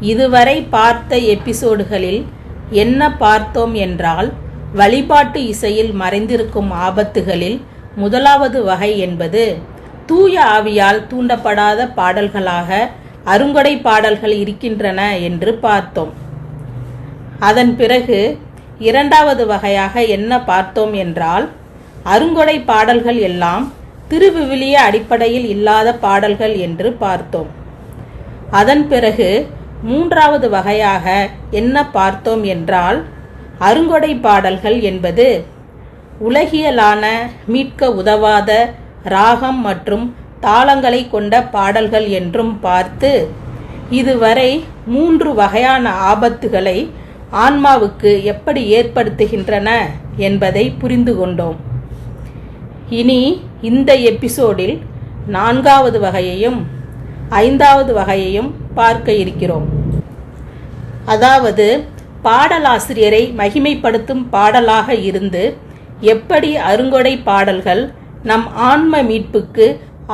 இதுவரை பார்த்த எபிசோடுகளில் என்ன பார்த்தோம் என்றால் வழிபாட்டு இசையில் மறைந்திருக்கும் ஆபத்துகளில் முதலாவது வகை என்பது தூய ஆவியால் தூண்டப்படாத பாடல்களாக அருங்கொடை பாடல்கள் இருக்கின்றன என்று பார்த்தோம். அதன் பிறகு இரண்டாவது வகையாக என்ன பார்த்தோம் என்றால் அருங்கொடை பாடல்கள் எல்லாம் திருவிவிலிய அடிப்படையில் இல்லாத பாடல்கள் என்று பார்த்தோம். அதன் பிறகு மூன்றாவது வகையாக என்ன பார்த்தோம் என்றால் அருங்கொடை பாடல்கள் என்பது உலகியலான மீட்க உதவாத ராகம் மற்றும் தாளங்களை கொண்ட பாடல்கள் என்றும் பார்த்து இதுவரை மூன்று வகையான ஆபத்துகளை ஆன்மாவுக்கு எப்படி ஏற்படுத்துகின்றன என்பதை புரிந்து கொண்டோம். இனி இந்த எபிசோடில் நான்காவது வகையையும் ஐந்தாவது வகையையும் பார்க்க இருக்கிறோம். அதாவது பாடலாசிரியரை மகிமைப்படுத்தும் பாடலாக இருந்து எப்படி அருங்கொடை பாடல்கள் நம் ஆன்ம மீட்புக்கு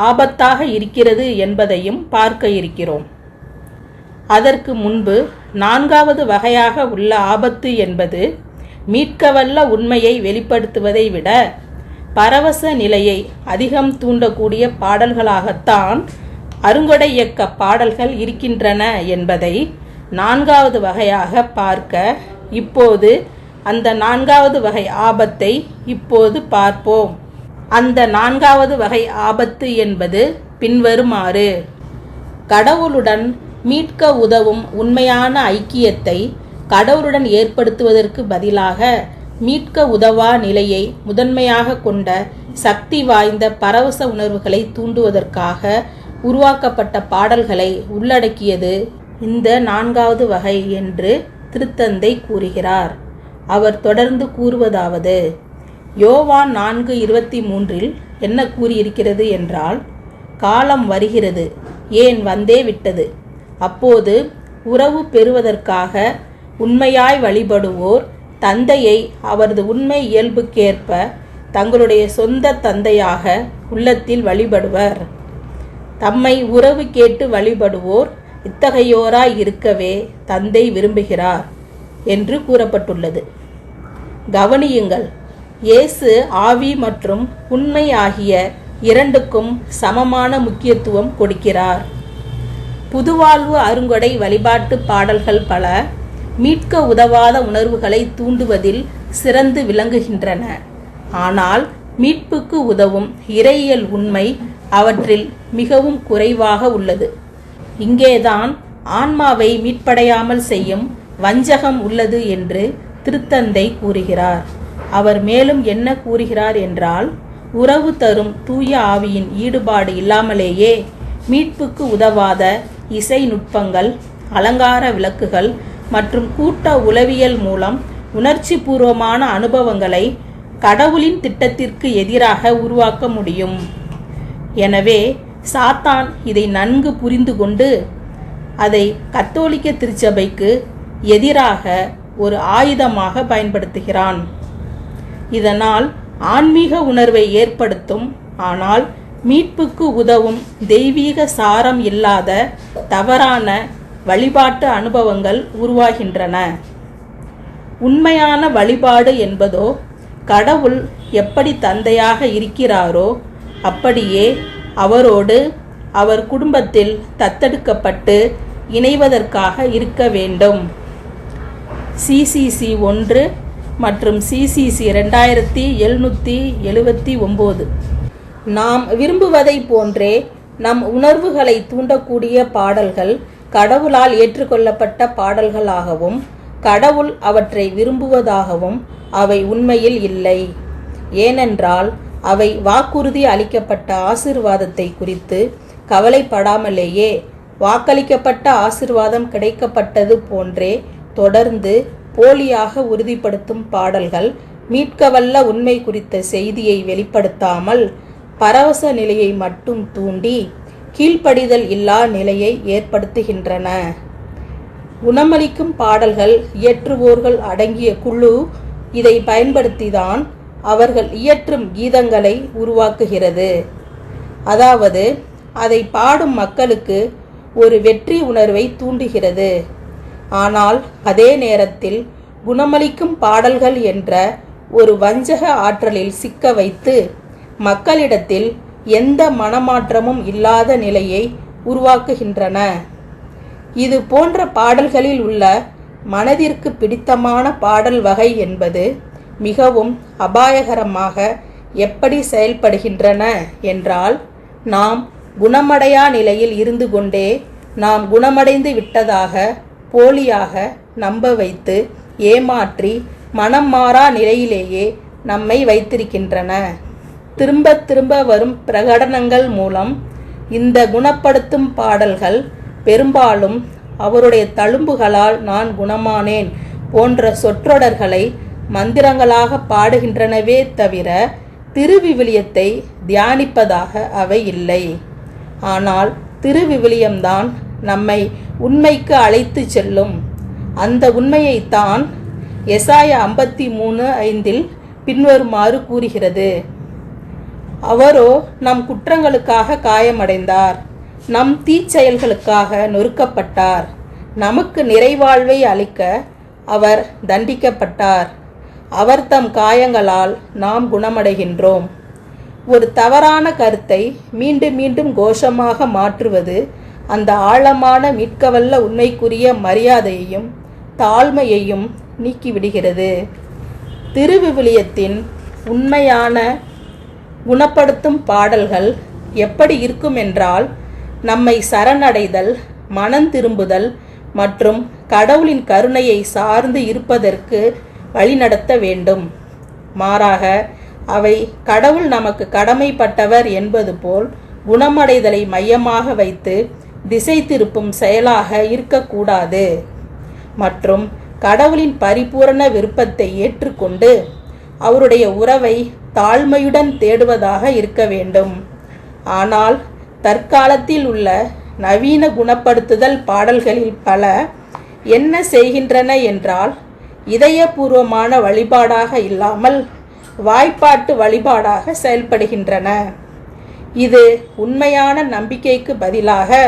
ஆபத்தாக இருக்கிறது என்பதையும் பார்க்க இருக்கிறோம். அதற்கு முன்பு நான்காவது வகையாக உள்ள ஆபத்து என்பது மீட்கவல்ல உண்மையை வெளிப்படுத்துவதை விட பரவச நிலையை அதிகம் தூண்டக்கூடிய பாடல்களாகத்தான் அருங்கொடை இயக்க பாடல்கள் இருக்கின்றன என்பதை நான்காவது வகையாக பார்க்க இப்போது அந்த நான்காவது வகை ஆபத்தை இப்போது பார்ப்போம். அந்த நான்காவது வகை ஆபத்து என்பது பின்வருமாறு. கடவுளுடன் மீட்க உதவும் உண்மையான ஐக்கியத்தை கடவுளுடன் ஏற்படுத்துவதற்கு பதிலாக மீட்க உதவா நிலையை முதன்மையாக கொண்ட சக்தி வாய்ந்த பரவச உணர்வுகளை தூண்டுவதற்காக உருவாக்கப்பட்ட பாடல்களை உள்ளடக்கியது இந்த நான்காவது வகை என்று திருத்தந்தை கூறுகிறார். அவர் தொடர்ந்து கூறுவதாவது யோவான் நான்கு இருபத்தி மூன்றில் என்ன கூறியிருக்கிறது என்றால் காலம் வருகிறது ஏன் வந்தே விட்டது? அப்போது உறவு பெறுவதற்காக உண்மையாய் வழிபடுவோர் தந்தையை அவரது உண்மை இயல்புக்கேற்ப தங்களுடைய சொந்த தந்தையாக உள்ளத்தில் வழிபடுவர். தம்மை உறவு கேட்டு வழிபடுவோர் இத்தகையோராய் இருக்கவே தந்தை விரும்புகிறார் என்று கூறப்பட்டுள்ளது. கவனியுங்கள் இயேசு ஆவி மற்றும் உண்மை ஆகிய இரண்டுக்கும் சமமான முக்கியத்துவம் கொடுக்கிறார். புதுவாழ்வு அருங்கொடை வழிபாட்டு பாடல்கள் பல மீட்க உதவாத உணர்வுகளை தூண்டுவதில் சிறந்து விளங்குகின்றன. ஆனால் மீட்புக்கு உதவும் இறையியல் உண்மை அவற்றில் மிகவும் குறைவாக உள்ளது. இங்கேதான் ஆன்மாவை மீட்படையாமல் செய்யும் வஞ்சகம் உள்ளது என்று திருத்தந்தை கூறுகிறார். அவர் மேலும் என்ன கூறுகிறார் என்றால் உறவு தரும் தூய ஆவியின் ஈடுபாடு இல்லாமலேயே மீட்புக்கு உதவாத இசை நுட்பங்கள் அலங்கார விளக்குகள் மற்றும் கூட்ட உளவியல் மூலம் உணர்ச்சி பூர்வமான அனுபவங்களை கடவுளின் திட்டத்திற்கு எதிராக உருவாக்க முடியும். எனவே சாத்தான் இதை நன்கு புரிந்து கொண்டு அதை கத்தோலிக்க திருச்சபைக்கு எதிராக ஒரு ஆயுதமாக பயன்படுத்துகிறான். இதனால் ஆன்மீக உணர்வை ஏற்படுத்தும் ஆனால் மீட்புக்கு உதவும் தெய்வீக சாரம் இல்லாத தவறான வழிபாட்டு அனுபவங்கள் உருவாகின்றன. உண்மையான வழிபாடு என்பதோ கடவுள் எப்படி தந்தையாக இருக்கிறாரோ அப்படியே அவரோடு அவர் குடும்பத்தில் தத்தெடுக்கப்பட்டு இணைவதற்காக இருக்க வேண்டும். சிசிசி ஒன்று மற்றும் சிசிசி ரெண்டாயிரத்தி எழுநூற்றி எழுபத்தி ஒம்பது. நாம் விரும்புவதை போன்றே நம் உணர்வுகளை தூண்டக்கூடிய பாடல்கள் கடவுளால் ஏற்றுக்கொள்ளப்பட்ட பாடல்களாகவும் கடவுள் அவற்றை விரும்புவதாகவும் அவை உண்மையில் இல்லை. ஏனென்றால் அவை வாக்குறுதி அளிக்கப்பட்ட ஆசிர்வாதத்தை குறித்து கவலைப்படாமலேயே வாக்களிக்கப்பட்ட ஆசிர்வாதம் கிடைக்கப்பட்டது போன்றே தொடர்ந்து போலியாக உறுதிப்படுத்தும் பாடல்கள் மீட்கவல்ல உண்மை குறித்த செய்தியை வெளிப்படுத்தாமல் பரவச நிலையை மட்டும் தூண்டி கீழ்ப்படிதல் இல்லா நிலையை ஏற்படுத்துகின்றன. குணமளிக்கும் பாடல்கள் இயற்றுவோர்கள் அடங்கிய குழு இதை பயன்படுத்திதான் அவர்கள் இயற்றும் கீதங்களை உருவாக்குகிறது. அதாவது அதை பாடும் மக்களுக்கு ஒரு வெற்றி உணர்வை தூண்டுகிறது. ஆனால் அதே நேரத்தில் குணமளிக்கும் பாடல்கள் என்ற ஒரு வஞ்சக ஆற்றலில் சிக்க வைத்து மக்களிடத்தில் எந்த மனமாற்றமும் இல்லாத நிலையை உருவாக்குகின்றன. இது போன்ற பாடல்களில் உள்ள மனதிற்கு பிடித்தமான பாடல் வகை என்பது மிகவும் அபாயகரமாக எப்படி செயல்படுகின்றன என்றால் நாம் குணமடையா நிலையில் இருந்து கொண்டே நாம் குணமடைந்து விட்டதாக போலியாக நம்ப வைத்து ஏமாற்றி மனம் மாறா நிலையிலேயே நம்மை வைத்திருக்கின்றன. திரும்ப திரும்ப வரும் பிரகடனங்கள் மூலம் இந்த குணப்படுத்தும் பாடல்கள் பெரும்பாலும் அவருடைய தழும்புகளால் நான் குணமானேன் போன்ற சொற்றொடர்களை மந்திரங்களாக பாடுகின்றனவே தவிர திருவிவிலியத்தை தியானிப்பதாக அவை இல்லை. ஆனால் திருவிவிலியம்தான் நம்மை உண்மைக்கு அழைத்து செல்லும். அந்த உண்மையைத்தான் எசாய ஐம்பத்தி மூணு ஐந்தில் பின்வருமாறு கூறுகிறது. அவரோ நம் குற்றங்களுக்காக காயமடைந்தார். நம் தீச்செயல்களுக்காக நொறுக்கப்பட்டார். நமக்கு நிறைவாழ்வை அளிக்க அவர் தண்டிக்கப்பட்டார். அவர் தம் காயங்களால் நாம் குணமடைகின்றோம். ஒரு தவறான கருத்தை மீண்டும் மீண்டும் கோஷமாக மாற்றுவது அந்த ஆழமான மீட்கவல்ல உண்மைக்குரிய மரியாதையையும் தாழ்மையையும் நீக்கிவிடுகிறது. திருவிவிலியத்தின் உண்மையான குணப்படுத்தும் பாடல்கள் எப்படி இருக்கும் என்றால் நம்மை சரணடைதல் மனம் திரும்புதல் மற்றும் கடவுளின் கருணையை சார்ந்து இருப்பதற்கு வழிநடத்த வேண்டும். மாறாக அவை கடவுள் நமக்கு கடமைப்பட்டவர் என்பது போல் குணமடைதலை மையமாக வைத்து திசை திருப்பும் செயலாக இருக்கக்கூடாது. மற்றும் கடவுளின் பரிபூரண விருப்பத்தை ஏற்றுக்கொண்டு அவருடைய உறவை தாழ்மையுடன் தேடுவதாக இருக்க வேண்டும். ஆனால் தற்காலத்தில் உள்ள நவீன குணப்படுத்துதல் பாடல்களில் பல என்ன செய்கின்றன என்றால் இதயபூர்வமான வழிபாடாக இல்லாமல் வாய்ப்பாட்டு வழிபாடாக செயல்படுகின்றன. இது உண்மையான நம்பிக்கைக்கு பதிலாக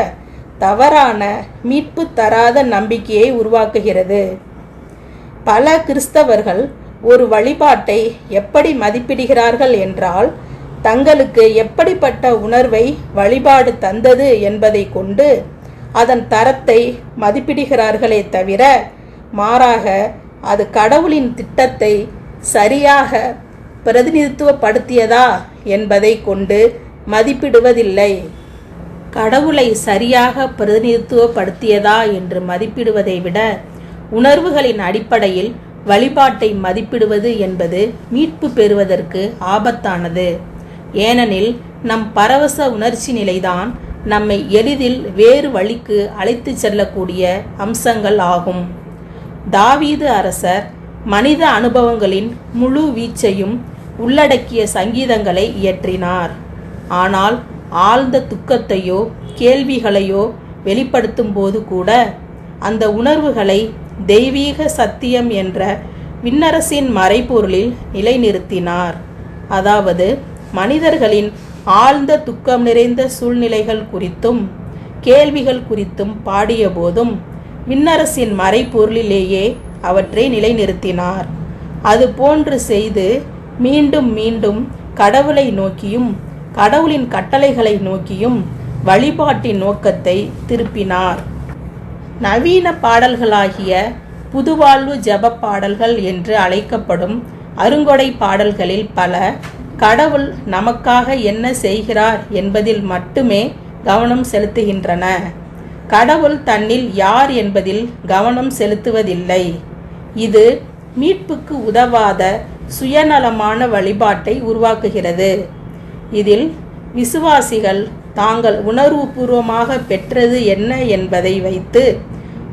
தவறான மீட்பு தராத நம்பிக்கையை உருவாக்குகிறது. பல கிறிஸ்தவர்கள் ஒரு வழிபாட்டை எப்படி மதிப்பிடுகிறார்கள் என்றால் தங்களுக்கு எப்படிப்பட்ட உணர்வை வழிபாடு தந்தது என்பதை கொண்டு அதன் தரத்தை மதிப்பிடுகிறார்களே தவிர மாறாக அது கடவுளின் திட்டத்தை சரியாக பிரதிநிதித்துவப்படுத்தியதா என்பதை கொண்டு மதிப்பிடுவதில்லை. கடவுளை சரியாக பிரதிநிதித்துவப்படுத்தியதா என்று மதிப்பிடுவதை விட உணர்வுகளின் அடிப்படையில் வழிபாட்டை மதிப்பிடுவது என்பது மீட்பு பெறுவதற்கு ஆபத்தானது. ஏனெனில் நம் பரவச உணர்ச்சி நிலைதான் நம்மை எளிதில் வேறு வழிக்கு அழைத்து செல்லக்கூடிய அம்சங்கள் ஆகும். தாவீது அரசர் மனித அனுபவங்களின் முழு வீச்சையும் உள்ளடக்கிய சங்கீதங்களை இயற்றினார். ஆனால் ஆழ்ந்த துக்கத்தையோ கேள்விகளையோ வெளிப்படுத்தும் போது கூட அந்த உணர்வுகளை தெய்வீக சத்தியம் என்ற விண்ணரசின் மறைபொருளில் நிலைநிறுத்தினார். அதாவது மனிதர்களின் ஆழ்ந்த துக்கம் நிறைந்த சூழ்நிலைகள் குறித்தும் கேள்விகள் குறித்தும் பாடிய போதும் விண்ணரசின் மறைபொருளிலேயே அவற்றை நிலைநிறுத்தினார். அது போன்று செய்து மீண்டும் மீண்டும் கடவுளை நோக்கியும் கடவுளின் கட்டளைகளை நோக்கியும் வழிபாட்டின் நோக்கத்தை திருப்பினார். நவீன பாடல்களாகிய புதுவாழ்வு ஜப பாடல்கள் என்று அழைக்கப்படும் அருங்கொடை பாடல்களில் பல கடவுள் நமக்காக என்ன செய்கிறார் என்பதில் மட்டுமே கவனம் செலுத்துகின்றன. கடவுள் தன்னில் யார் என்பதில் கவனம் செலுத்துவதில்லை. இது மீட்புக்கு உதவாத சுயநலமான வழிபாட்டை உருவாக்குகிறது. இதில் விசுவாசிகள் தாங்கள் உணர்வுபூர்வமாக பெற்றது என்ன என்பதை வைத்து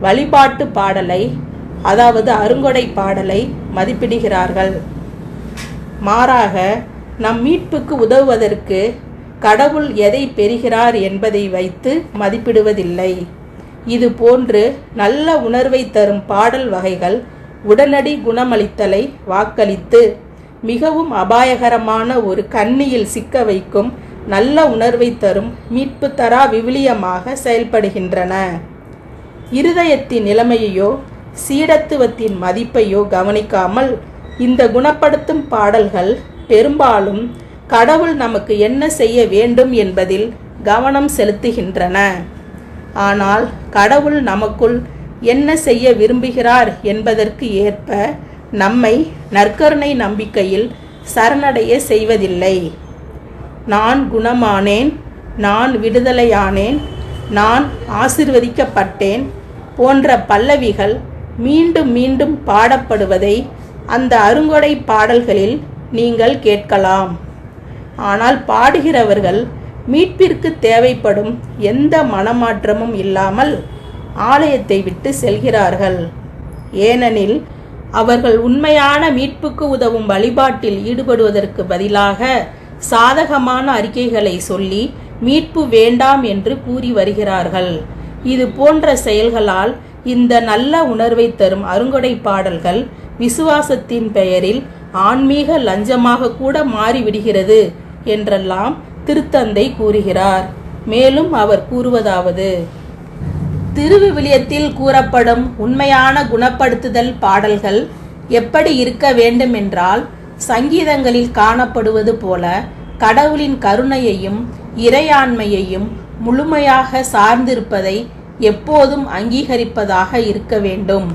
வழிபாட்டு பாடலை அதாவது அருங்கொடை பாடலை மதிப்பிடுகிறார்கள். மாறாக நம் மீட்புக்கு உதவுவதற்கு கடவுள் எதை பெறுகிறார் என்பதை வைத்து மதிப்பிடுவதில்லை. இது போன்று நல்ல உணர்வை தரும் பாடல் வகைகள் உடனடி குணமளித்தலை வாக்களித்து மிகவும் அபாயகரமான ஒரு கண்ணியில் சிக்க வைக்கும் நல்ல உணர்வை தரும் மீட்பு தரா விவிலியமாக செயல்படுகின்றன. இருதயத்தின் நிலைமையையோ சீடத்துவத்தின் மதிப்பையோ கவனிக்காமல் இந்த குணப்படுத்தும் பாடல்கள் பெரும்பாலும் கடவுள் நமக்கு என்ன செய்ய வேண்டும் என்பதில் கவனம் செலுத்துகின்றன. ஆனால் கடவுள் நமக்குள் என்ன செய்ய விரும்புகிறார் என்பதற்கு ஏற்ப நம்மை நற்கருணை நம்பிக்கையில் சரணடைய செய்வதில்லை. நான் குணமானேன் நான் விடுதலையானேன் நான் ஆசிர்வதிக்கப்பட்டேன் போன்ற பல்லவிகள் மீண்டும் மீண்டும் பாடப்படுவதை அந்த அருங்கொடை பாடல்களில் நீங்கள் கேட்கலாம். ஆனால் பாடுகிறவர்கள் மீட்பிற்கு தேவைப்படும் எந்த மனமாற்றமும் இல்லாமல் ஆலயத்தை விட்டு செல்கிறார்கள். ஏனெனில் அவர்கள் உண்மையான மீட்புக்கு உதவும் வழிபாட்டில் ஈடுபடுவதற்கு பதிலாக சாதகமான அறிக்கைகளை சொல்லி மீட்பு வேண்டாம் என்று கூறி வருகிறார்கள். இது போன்ற செயல்களால் இந்த நல்ல உணர்வை தரும் அருங்கொடை பாடல்கள் விசுவாசத்தின் பெயரில் ஆன்மீக லஞ்சமாக கூட மாறிவிடுகிறது. என்றெல்லாம் திருத்தந்தை கூறுகிறார். மேலும் அவர் கூறுவதாவது திருவிவிலியத்தில் கூறப்படும் உண்மையான குணப்படுத்துதல் பாடல்கள் எப்படி இருக்க வேண்டுமென்றால் சங்கீதங்களில் காணப்படுவது போல கடவுளின் கருணையையும் இறையாண்மையையும் முழுமையாக சார்ந்திருப்பதை எப்போதும் அங்கீகரிப்பதாக இருக்க வேண்டும்.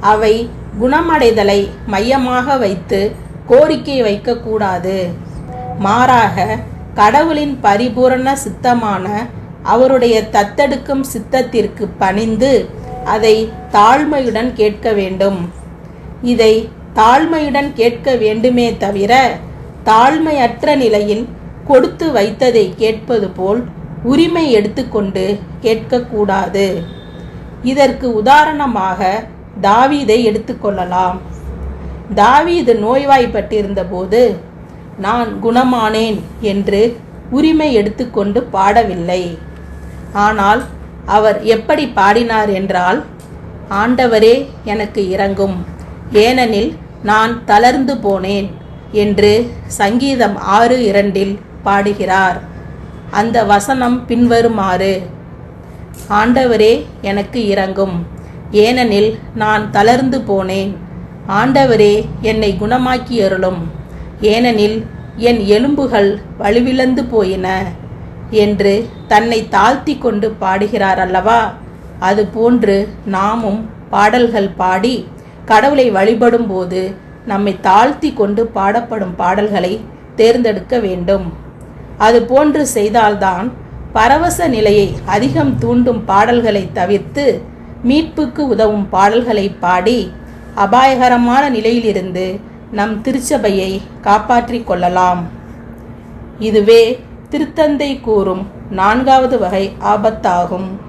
அவை குணமடைதலை மையமாக வைத்து கோரிக்கை வைக்கக்கூடாது. மாறாக கடவுளின் பரிபூரண சித்தமான அவருடைய தத்தெடுக்கும் சித்தத்திற்கு பணிந்து அதை தாழ்மையுடன் கேட்க வேண்டும். இதை தாழ்மையுடன் கேட்க வேண்டுமே தவிர தாழ்மையற்ற நிலையில் கொடுத்து வைத்ததை கேட்பது போல் உரிமை எடுத்துக்கொண்டு கேட்கக்கூடாது. இதற்கு உதாரணமாக தாவீதை எடுத்துக்கொள்ளலாம். தாவீது நோய்வாய்ப்பட்டிருந்த போது நான் குணமானேன் என்று உரிமை எடுத்துக்கொண்டு பாடவில்லை. ஆனால் அவர் எப்படி பாடினார் என்றால் ஆண்டவரே எனக்கு இறங்கும் ஏனெனில் நான் தளர்ந்து போனேன் என்று சங்கீதம் ஆறு இரண்டில் பாடுகிறார். அந்த வசனம் பின்வருமாறு ஆண்டவரே எனக்கு இறங்கும் ஏனெனில் நான் தளர்ந்து போனேன். ஆண்டவரே என்னை குணமாக்கி அருளும் ஏனெனில் என் எலும்புகள் வலுவிழந்து போயின என்று தன்னை தாழ்த்தி கொண்டு பாடுகிறார் அல்லவா? அதுபோன்று நாமும் பாடல்கள் பாடி கடவுளை வழிபடும் போது நம்மை தாழ்த்தி கொண்டு பாடப்படும் பாடல்களை தேர்ந்தெடுக்க வேண்டும். அது போன்று செய்தால்தான் பரவச நிலையை அதிகம் தூண்டும் பாடல்களை தவிர்த்து மீட்புக்கு உதவும் பாடல்களை பாடி அபாயகரமான நிலையிலிருந்து நம் திருச்சபையை காப்பாற்றிக் கொள்ளலாம். இதுவே திருத்தந்தை கூறும் நான்காவது வகை ஆபத்தாகும்.